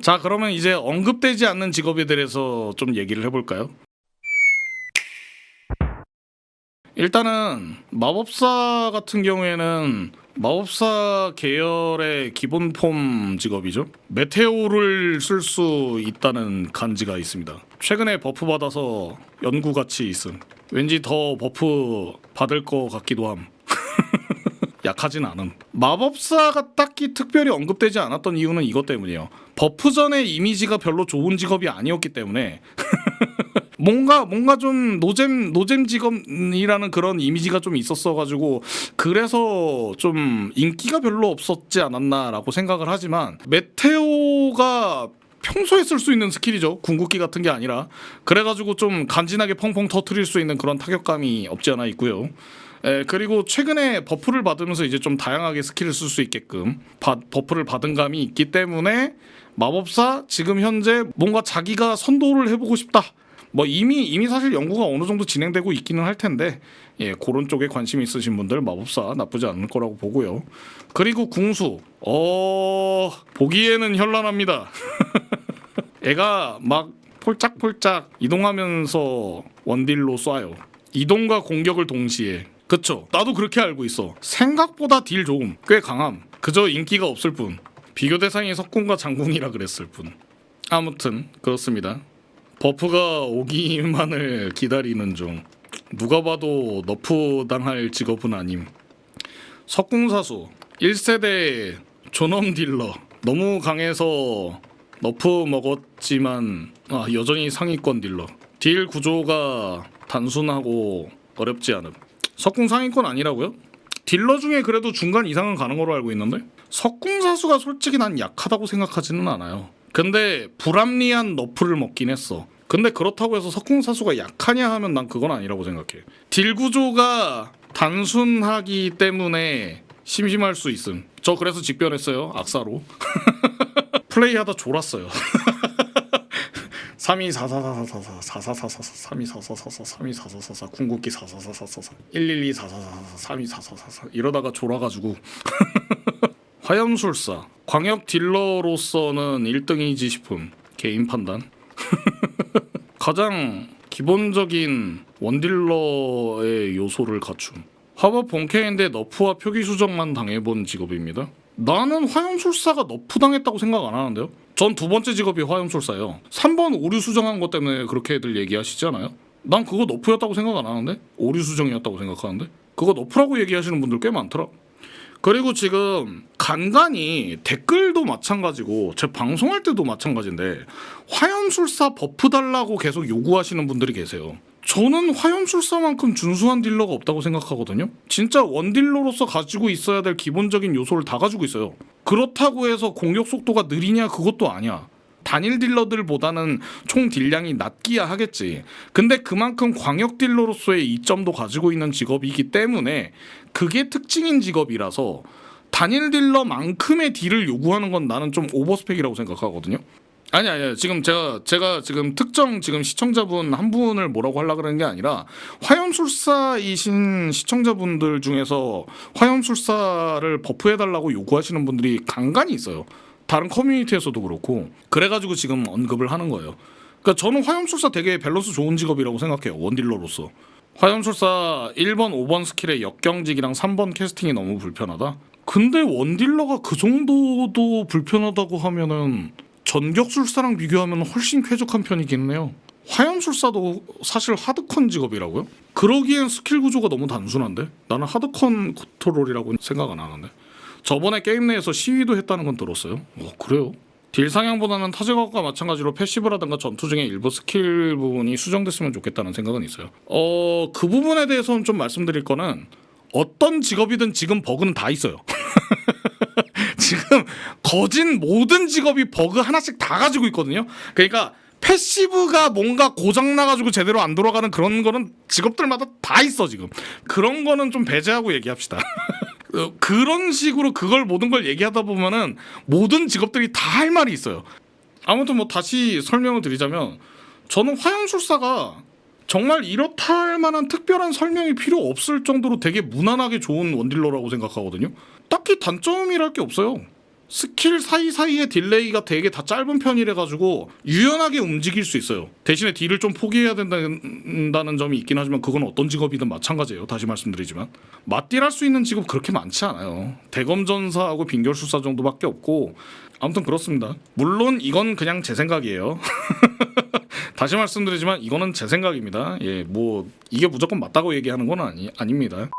자 그러면 이제 언급되지 않는 직업에 대해서 좀 얘기를 해볼까요? 일단은 마법사 같은 경우에는 마법사 계열의 기본 폼 직업이죠. 메테오를 쓸 수 있다는 간지가 있습니다. 최근에 버프 받아서 연구 가치 있음. 왠지 더 버프 받을 것 같기도 함. 약하진 않음. 마법사가 딱히 특별히 언급되지 않았던 이유는 이것 때문이에요. 버프 전의 이미지가 별로 좋은 직업이 아니었기 때문에 뭔가 뭔가 좀 노잼 노잼 직업이라는 그런 이미지가 좀 있었어 가지고 그래서 좀 인기가 별로 없었지 않았나라고 생각을 하지만 메테오가 평소에 쓸 수 있는 스킬이죠. 궁극기 같은 게 아니라 그래가지고 좀 간지나게 펑펑 터트릴 수 있는 그런 타격감이 없지 않아 있고요. 에, 그리고 최근에 버프를 받으면서 이제 좀 다양하게 스킬을 쓸 수 있게끔 바, 버프를 받은 감이 있기 때문에 마법사 지금 현재 뭔가 자기가 선도를 해보고 싶다. 뭐 이미 이미 사실 연구가 어느 정도 진행되고 있기는 할 텐데 예 그런 쪽에 관심 있으신 분들 마법사 나쁘지 않을 거라고 보고요. 그리고 궁수 어 보기에는 현란합니다. 애가 막 폴짝폴짝 이동하면서 원딜로 쏴요. 이동과 공격을 동시에. 그쵸. 나도 그렇게 알고 있어. 생각보다 딜 좋음. 꽤 강함. 그저 인기가 없을 뿐. 비교 대상이 석궁과 장궁이라 그랬을 뿐. 아무튼 그렇습니다. 버프가 오기만을 기다리는 중. 누가 봐도 너프 당할 직업은 아님. 석궁사수 1세대 존엄 딜러 너무 강해서 너프 먹었지만 아, 여전히 상위권 딜러 딜 구조가 단순하고 어렵지 않음 석궁 상위권 아니라고요? 딜러 중에 그래도 중간 이상은 가는 거로 알고 있는데? 석궁 사수가 솔직히 난 약하다고 생각하지는 않아요. 근데 불합리한 너프를 먹긴 했어. 근데 그렇다고 해서 석궁 사수가 약하냐 하면 난 그건 아니라고 생각해. 딜 구조가 단순하기 때문에 심심할 수 있음. 저 그래서 직변했어요 악사로. 플레이하다 졸았어요 32444444 4444 324444 324444 궁극기 444444 112 4444 324444 이러다가 졸아가지고 화염술사 광역 딜러로서는 1등이지 싶음 개인 판단 가장 기본적인 원딜러의 요소를 갖춤 화법 본캐인데 너프와 표기 수정만 당해본 직업입니다 나는 화염술사가 너프 당했다고 생각 안 하는데요 전 두 번째 직업이 화염술사예요 3번 오류 수정한 것 때문에 그렇게들 얘기하시잖아요 난 그거 너프였다고 생각 안 하는데 오류 수정이었다고 생각하는데 그거 너프라고 얘기하시는 분들 꽤 많더라 그리고 지금 간간히 댓글도 마찬가지고 제 방송할 때도 마찬가지인데 화염술사 버프 달라고 계속 요구하시는 분들이 계세요. 저는 화염술사만큼 준수한 딜러가 없다고 생각하거든요. 진짜 원딜러로서 가지고 있어야 될 기본적인 요소를 다 가지고 있어요. 그렇다고 해서 공격 속도가 느리냐 그것도 아니야. 단일 딜러들보다는 총 딜량이 낮기야 하겠지. 근데 그만큼 광역 딜러로서의 이점도 가지고 있는 직업이기 때문에 그게 특징인 직업이라서 단일 딜러만큼의 딜을 요구하는 건 나는 좀 오버스펙이라고 생각하거든요. 아니 아니 지금 제가 제가 지금 특정 지금 시청자분 한 분을 뭐라고 하려 그러는 게 아니라 화염술사이신 시청자분들 중에서 화염술사를 버프해 달라고 요구하시는 분들이 간간히 있어요. 다른 커뮤니티에서도 그렇고 그래 가지고 지금 언급을 하는 거예요. 그러니까 저는 화염술사 되게 밸런스 좋은 직업이라고 생각해요. 원딜러로서. 화염술사 1번, 5번 스킬의 역경직이랑 3번 캐스팅이 너무 불편하다. 근데 원딜러가 그 정도도 불편하다고 하면은 전격술사랑 비교하면 훨씬 쾌적한 편이긴 해요. 화염술사도 사실 하드컨 직업이라고요? 그러기엔 스킬 구조가 너무 단순한데? 나는 하드컨 컨트롤이라고 생각 안 하는데. 저번에 게임 내에서 시위도 했다는 건 들었어요. 어, 그래요? 딜 상향보다는 타제각과 마찬가지로 패시브라든가 전투 중에 일부 스킬 부분이 수정됐으면 좋겠다는 생각은 있어요. 어, 그 부분에 대해서는 좀 말씀드릴 거는 어떤 직업이든 지금 버그는 다 있어요. 지금 거진 모든 직업이 버그 하나씩 다 가지고 있거든요. 그러니까 패시브가 뭔가 고장 나가지고 제대로 안 돌아가는 그런 거는 직업들마다 다 있어 지금. 그런 거는 좀 배제하고 얘기합시다. 어, 그런 식으로 그걸 모든 걸 얘기하다 보면은 모든 직업들이 다 할 말이 있어요. 아무튼 뭐 다시 설명을 드리자면 저는 화염술사가 정말 이렇다 할 만한 특별한 설명이 필요 없을 정도로 되게 무난하게 좋은 원딜러라고 생각하거든요. 딱히 단점이랄 게 없어요. 스킬 사이사이의 딜레이가 되게 다 짧은 편이라 가지고 유연하게 움직일 수 있어요. 대신에 딜을 좀 포기해야 된다는 점이 있긴 하지만 그건 어떤 직업이든 마찬가지예요. 다시 말씀드리지만 맞딜할 수 있는 직업 그렇게 많지 않아요. 대검전사하고 빙결술사 정도밖에 없고 아무튼 그렇습니다. 물론 이건 그냥 제 생각이에요. 다시 말씀드리지만 이거는 제 생각입니다. 예, 뭐 이게 무조건 맞다고 얘기하는 건 아니 아닙니다.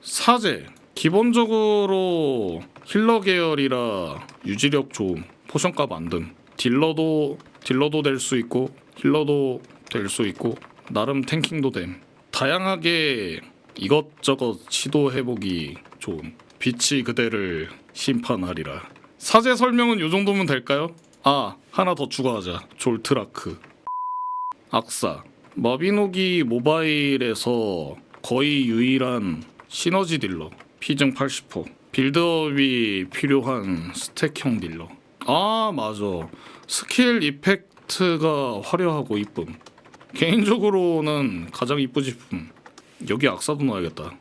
사제 기본적으로 힐러 계열이라 유지력 좋음, 포션값 안 듦, 딜러도 딜러도 될 수 있고 힐러도 될 수 있고 나름 탱킹도 됨. 다양하게 이것저것 시도해보기 좋음. 빛이 그대를 심판하리라. 사제 설명은 요 정도면 될까요? 아 하나 더 추가하자. 졸트라크. 악사. 마비노기 모바일에서 거의 유일한 시너지 딜러. 피증 80%. 빌드업이 필요한 스택형 딜러. 아 맞아. 스킬 이펙트가 화려하고 이쁨. 개인적으로는 가장 이쁘지 품. 여기 악사도 넣어야겠다.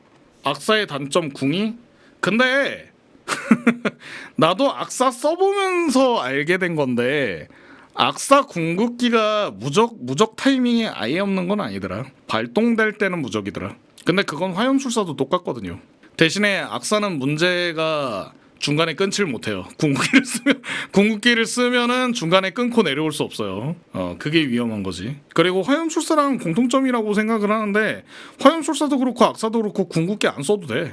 악사의 단점 궁이? 근데 나도 악사 써보면서 알게 된 건데 악사 궁극기가 무적 무적 타이밍이 아예 없는 건 아니더라. 발동될 때는 무적이더라. 근데 그건 화염술사도 똑같거든요. 대신에 악사는 문제가 중간에 끊질 못해요. 궁극기를 쓰면 궁극기를 쓰면은 중간에 끊고 내려올 수 없어요. 어 그게 위험한 거지. 그리고 화염술사랑 공통점이라고 생각을 하는데 화염술사도 그렇고 악사도 그렇고 궁극기 안 써도 돼.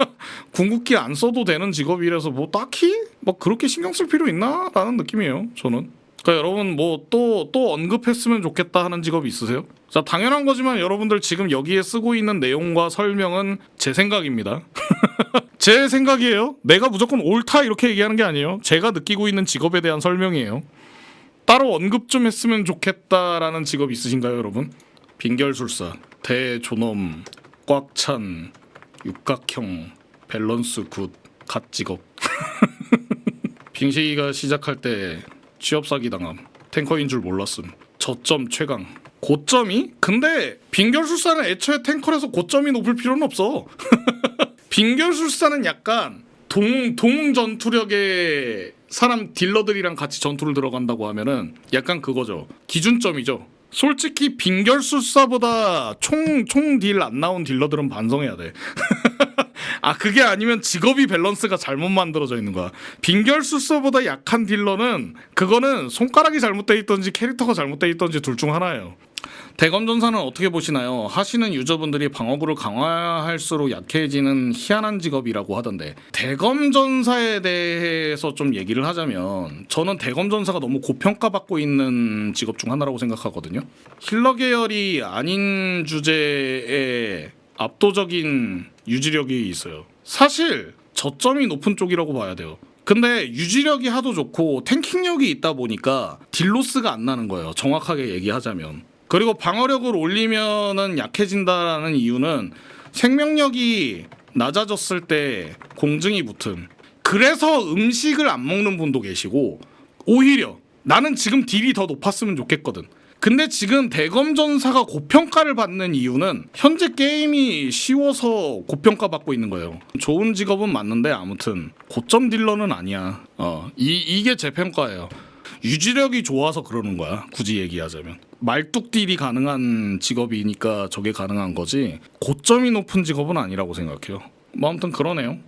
궁극기 안 써도 되는 직업이라서 뭐 딱히 막 그렇게 신경 쓸 필요 있나라는 느낌이에요. 저는. 그러니까 여러분 뭐또또 언급했으면 좋겠다 하는 직업 있으세요? 자 당연한 거지만 여러분들 지금 여기에 쓰고 있는 내용과 설명은 제 생각입니다. 제 생각이에요. 내가 무조건 옳다 이렇게 얘기하는 게 아니에요. 제가 느끼고 있는 직업에 대한 설명이에요. 따로 언급 좀 했으면 좋겠다라는 직업 있으신가요, 여러분? 빙결술사, 대존엄, 꽉 찬, 육각형, 밸런스 굿, 갓 직업. 빙시기가 시작할 때 취업 사기 당함. 탱커인 줄 몰랐음. 저점 최강. 고점이? 근데 빙결술사는 애초에 탱커라서 고점이 높을 필요는 없어. 빙결술사는 약간 동, 동 전투력의 사람 딜러들이랑 같이 전투를 들어간다고 하면은 약간 그거죠. 기준점이죠. 솔직히 빙결술사보다 총, 총 딜 안 나온 딜러들은 반성해야 돼. 아, 그게 아니면 직업이 밸런스가 잘못 만들어져 있는 거야. 빙결술사보다 약한 딜러는 그거는 손가락이 잘못돼 있던지 캐릭터가 잘못돼 있던지 둘 중 하나예요. 대검전사는 어떻게 보시나요? 하시는 유저분들이 방어구를 강화할수록 약해지는 희한한 직업이라고 하던데 대검전사에 대해서 좀 얘기를 하자면 저는 대검전사가 너무 고평가받고 있는 직업 중 하나라고 생각하거든요. 힐러 계열이 아닌 주제에 압도적인 유지력이 있어요. 사실 저점이 높은 쪽이라고 봐야 돼요. 근데 유지력이 하도 좋고 탱킹력이 있다 보니까 딜로스가 안 나는 거예요. 정확하게 얘기하자면. 그리고 방어력을 올리면은 약해진다라는 이유는 생명력이 낮아졌을 때 공증이 붙음. 그래서 음식을 안 먹는 분도 계시고 오히려 나는 지금 딜이 더 높았으면 좋겠거든. 근데 지금 대검전사가 고평가를 받는 이유는 현재 게임이 쉬워서 고평가 받고 있는 거예요. 좋은 직업은 맞는데 아무튼 고점 딜러는 아니야. 어, 이 이게 제 평가예요. 유지력이 좋아서 그러는 거야. 굳이 얘기하자면 말뚝 딜이 가능한 직업이니까 저게 가능한 거지. 고점이 높은 직업은 아니라고 생각해요. 뭐 아무튼 그러네요.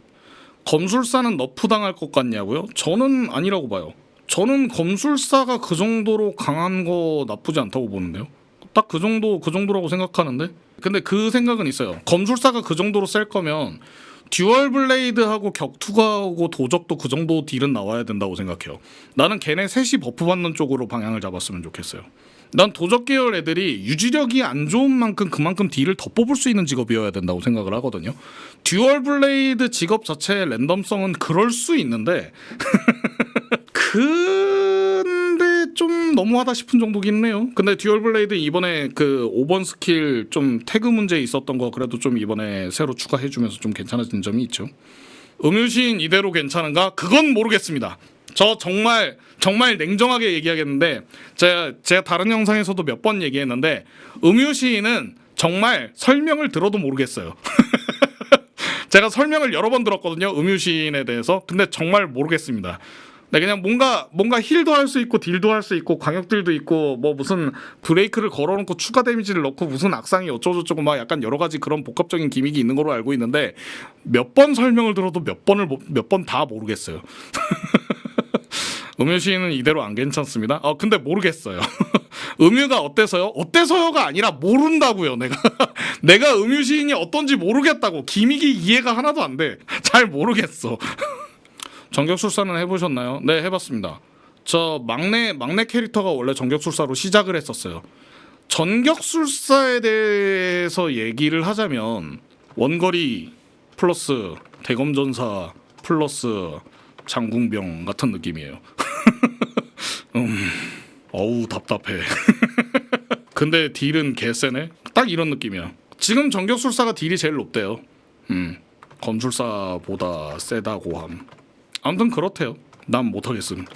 검술사는 너프 당할 것 같냐고요? 저는 아니라고 봐요. 저는 검술사가 그 정도로 강한 거 나쁘지 않다고 보는데요. 딱 그 정도 그 정도라고 생각하는데. 근데 그 생각은 있어요. 검술사가 그 정도로 셀 거면 듀얼 블레이드하고 격투가하고 도적도 그 정도 딜은 나와야 된다고 생각해요. 나는 걔네 셋이 버프 받는 쪽으로 방향을 잡았으면 좋겠어요. 난 도적 계열 애들이 유지력이 안 좋은 만큼 그만큼 딜을 더 뽑을 수 있는 직업이어야 된다고 생각을 하거든요. 듀얼 블레이드 직업 자체의 랜덤성은 그럴 수 있는데 좀 너무하다 싶은 정도긴 해요. 근데 듀얼 블레이드 이번에 그 5번 스킬 좀 태그 문제 있었던 거 그래도 좀 이번에 새로 추가해주면서 좀 괜찮아진 점이 있죠. 음유시인 이대로 괜찮은가? 그건 모르겠습니다. 저 정말 정말 냉정하게 얘기하겠는데 제가 제가 다른 영상에서도 몇 번 얘기했는데 음유시인은 정말 설명을 들어도 모르겠어요. 제가 설명을 여러 번 들었거든요. 음유시인에 대해서. 근데 정말 모르겠습니다. 네, 그냥 뭔가 뭔가 힐도 할 수 있고 딜도 할 수 있고 광역딜도 있고 뭐 무슨 브레이크를 걸어놓고 추가 데미지를 넣고 무슨 악상이 어쩌고저쩌고 막 약간 여러 가지 그런 복합적인 기믹이 있는 걸로 알고 있는데 몇 번 설명을 들어도 몇 번을 몇 번 다 모르겠어요. 음유 시인은 이대로 안 괜찮습니다. 어 근데 모르겠어요. 음유가 어때서요? 어때서요가 아니라 모른다고요. 내가 내가 음유 시인이 어떤지 모르겠다고 기믹이 이해가 하나도 안 돼. 잘 모르겠어. 전격술사는 해보셨나요? 네 해봤습니다. 저 막내 막내 캐릭터가 원래 전격술사로 시작을 했었어요. 전격술사에 대해서 얘기를 하자면 원거리 플러스 대검전사 플러스 장궁병 같은 느낌이에요. 음, 어우 답답해. 근데 딜은 개세네. 딱 이런 느낌이야. 지금 전격술사가 딜이 제일 높대요. 음, 검술사보다 세다고 함. 아무튼 그렇대요. 난 못하겠음.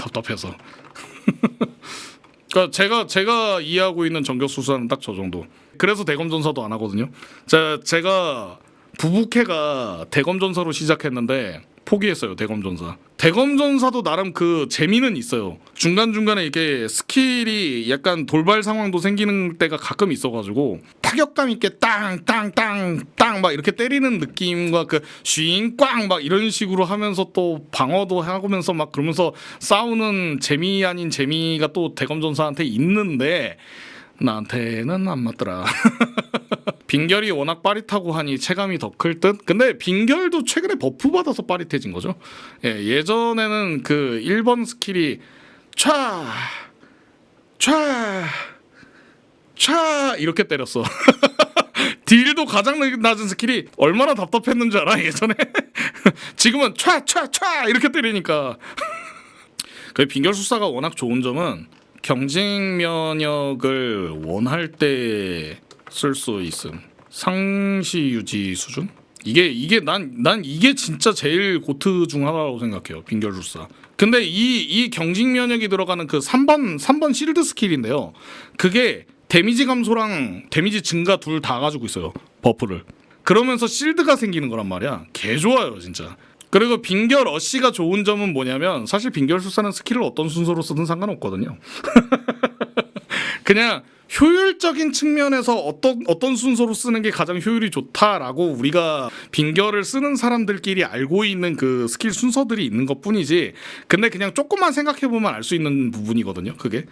답답해서. 그러니까 제가 제가 이해하고 있는 전격술사는 딱 저 정도. 그래서 대검 전사도 안 하거든요. 제, 제가 부부캐가 대검 전사로 시작했는데 포기했어요 대검전사. 대검전사도 나름 그 재미는 있어요. 중간 중간에 이렇게 스킬이 약간 돌발 상황도 생기는 때가 가끔 있어가지고 타격감 있게 땅땅땅땅 막 이렇게 때리는 느낌과 그 슈잉 꽝 막 이런 식으로 하면서 또 방어도 하면서 막 그러면서 싸우는 재미 아닌 재미가 또 대검전사한테 있는데 나한테는 안 맞더라. 빙결이 워낙 빠릿하고 하니 체감이 더 클 듯. 근데 빙결도 최근에 버프 받아서 빠릿해진 거죠. 예, 예전에는 그 1번 스킬이 촤, 촤, 촤 이렇게 때렸어. 딜도 가장 낮은 스킬이 얼마나 답답했는 줄 알아 예전에 지금은 촤 촤 촤 이렇게 때리니까 그 빙결술사가 워낙 좋은 점은 경직 면역을 원할 때 쓸 수 있음. 상시 유지 수준? 이게 이게 난 난 이게 진짜 제일 고트 중 하나라고 생각해요. 빙결술사. 근데 이 이 경직 면역이 들어가는 그 3번 3번 실드 스킬인데요. 그게 데미지 감소랑 데미지 증가 둘 다 가지고 있어요. 버프를. 그러면서 실드가 생기는 거란 말이야. 개 좋아요, 진짜. 그리고 빙결 어시가 좋은 점은 뭐냐면 사실 빙결술사는 스킬을 어떤 순서로 쓰든 상관없거든요. 그냥 효율적인 측면에서 어떤 어떤 순서로 쓰는 게 가장 효율이 좋다라고 우리가 빙결을 쓰는 사람들끼리 알고 있는 그 스킬 순서들이 있는 것뿐이지. 근데 그냥 조금만 생각해 보면 알 수 있는 부분이거든요. 그게.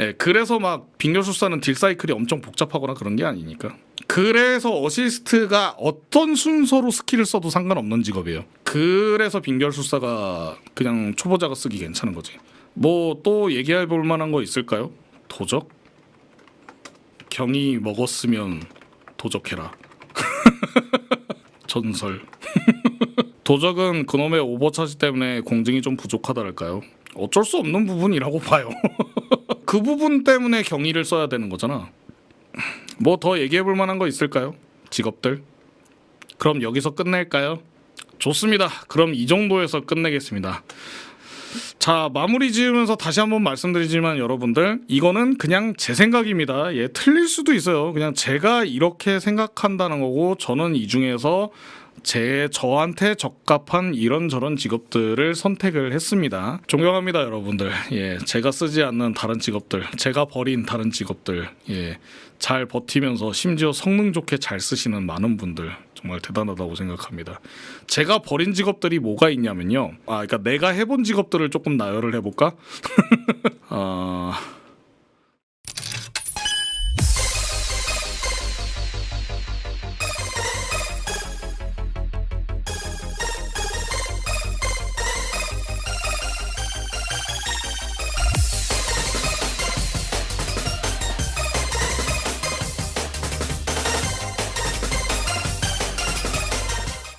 예, 그래서 막 빙결 술사는 딜 사이클이 엄청 복잡하거나 그런 게 아니니까. 그래서 어시스트가 어떤 순서로 스킬을 써도 상관없는 직업이에요. 그래서 빙결술사가 그냥 초보자가 쓰기 괜찮은 거지. 뭐 또 얘기해 볼 만한 거 있을까요? 도적? 경이 먹었으면 도적해라. 전설. 도적은 그놈의 오버차지 때문에 공증이 좀 부족하다랄까요? 어쩔 수 없는 부분이라고 봐요. 그 부분 때문에 경의를 써야 되는 거잖아. 뭐 더 얘기해 볼 만한 거 있을까요? 직업들? 그럼 여기서 끝낼까요? 좋습니다. 그럼 이 정도에서 끝내겠습니다. 자 마무리 지으면서 다시 한번 말씀드리지만 여러분들 이거는 그냥 제 생각입니다. 예 틀릴 수도 있어요. 그냥 제가 이렇게 생각한다는 거고 저는 이 중에서 제 저한테 적합한 이런저런 직업들을 선택을 했습니다. 존경합니다, 여러분들. 예, 제가 쓰지 않는 다른 직업들, 제가 버린 다른 직업들, 예, 잘 버티면서 심지어 성능 좋게 잘 쓰시는 많은 분들 정말 대단하다고 생각합니다. 제가 버린 직업들이 뭐가 있냐면요. 아, 그러니까 내가 해본 직업들을 조금 나열을 해볼까? 아.